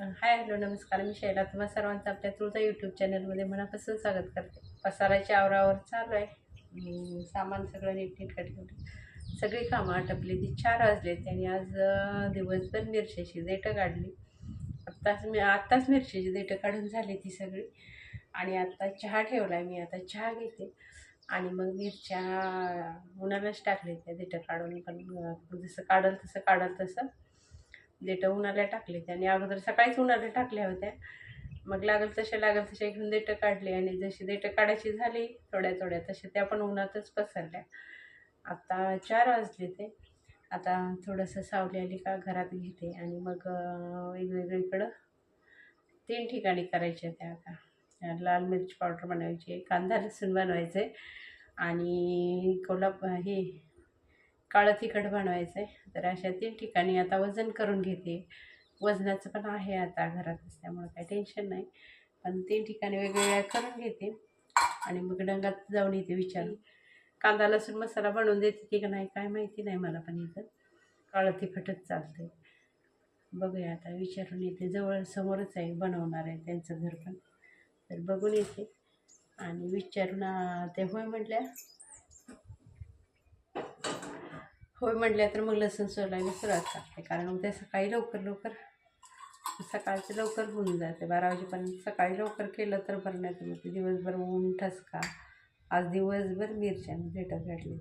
Hi hello नमस्कार. मी शैला तुम्हा सर्वांचं आपल्या तुळजा यूट्यूब चॅनलमध्ये मनापासून स्वागत करते. पसाराच्या आवरावर चालू आहे. सामान सगळं नीटनीट ठेवलं सगळी कामं आटपली. ती चार वाजले त्यांनी आज दिवसभर मिरच्याची देठं काढली. आत्ताच मी आत्ताच मिरच्याची देठं काढून झाली ती सगळी. आणि आत्ता चहा ठेवला आहे मी. आता चहा घेते. आणि मग मिरच्या उन्हालाच टाकले त्या देठं काढून. पण जसं काढल तसं काढल तसं देठं उन्हाला टाकले त्याने अगोदर सकाळीच उन्हाला टाकल्या होत्या. मग लागल तसे लागल तसे घेऊन देठं काढली आणि जशी देठं काढायची झाली थोड्या थोड्या तसे त्या पण उन्हातच पसरल्या. आता चार वाजले ते. आता थोडंसं सावली आली का घरात घेते आणि मग वेगवेगळीकडं तीन ठिकाणी करायच्या त्या आता. लाल मिरची पावडर बनवायची कांदा लसूण बनवायचे आणि कोल्हाप हे काळं तिखट बनवायचं आहे तर अशा तीन ठिकाणी आता वजन करून घेते. वजनाचं पण आहे आता घरात असल्यामुळं काही टेन्शन नाही. पण तीन ठिकाणी वेगवेगळ्या करून घेते. आणि मग डंगात जाऊन येते विचारून. कांदा लसूण मसाला बनवून देते की का नाही काय माहिती नाही मला पण इथं. काळं तिखटच चालते बघूया आता विचारून येते. जवळ समोरच आहे बनवणार आहे त्यांचं घर पण. तर बघून येते. आणि विचारून ते होय म्हटल्या होय म्हटल्या तर मग लसूण सोलायला सुरुवात करते कारण उद्या सकाळी लवकर लवकर सकाळचं लवकर होऊन जाते. बारा वाजेपर्यंत सकाळी लवकर केलं तर बरं नाही तर मग ते दिवसभर ऊन ठसका. आज दिवसभर मिरच्यानं भेटत घातली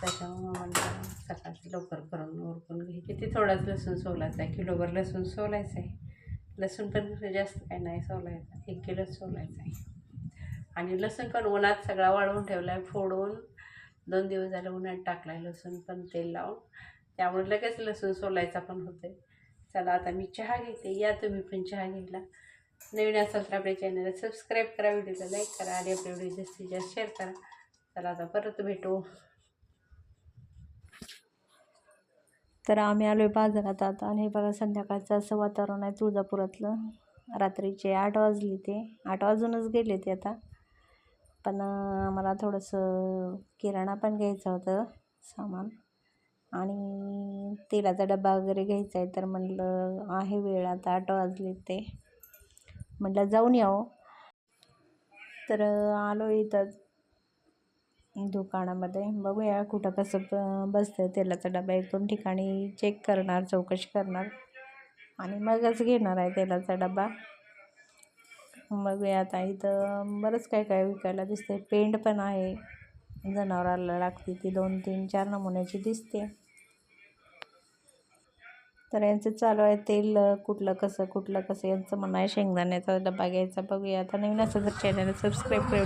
त्याच्यामुळं मला सकाळचं लवकर करून उरकून घे. किती थोडाच लसूण सोलायचा आहे. किलोभर लसूण सोलायचं आहे. लसूण पण जास्त काही नाही सोलायचा. एक किलोच सोलायचा आहे. आणि लसूण पण उन्हात सगळा वाळवून ठेवला आहे फोडून दोन दिवस झाले उन्हात टाकला आहे लसूण पण तेल लावून. त्यामुळे लगेच लसूण सोलायचा पण होते चला आता मी चहा घेते. या तुम्ही पण चहा घ्यायला. नवीन असाल तर आपल्या चॅनलला सबस्क्राईब करा व्हिडिओला लाईक करा आणि आपल्या व्हिडिओ जास्तीत जास्त शेअर करा. चला आता परत भेटू. तर आम्ही आलो आहे बाजारात आता आणि हे बघा संध्याकाळचं असं वातावरण आहे तुळजापुरातलं. रात्रीचे आठ वाजले ते. आठ वाजूनच गेले ते आता. पण मला आम्हाला थोडंसं किराणा पण घ्यायचं होतं सामान. आणि तेलाचा डबा वगैरे घ्यायचा आहे तर म्हणलं आहे वेळ आता आठ वाजले ते. म्हटलं जाऊन यावं हो. तर आलो इथं दुकानामध्ये. बघूया कुठं कसं ब बसतं तेलाचा डबा एक दोन ठिकाणी चेक करणार चौकशी करणार. आणि मगच घेणार आहे तेलाचा डबा बघूया आता इथं बरंच काय काय विकायला दिसते. पेंड पण आहे. जनावराला लागते ती दोन तीन चार नमुन्याची दिसते. तर यांचं चालू आहे तेल कुठलं कसं कुठलं कसं यांचं म्हणणं आहे शेंगदाण्याचा डबा घ्यायचा. बघूया आता नवीन असं जर चॅनल सबस्क्राईब करू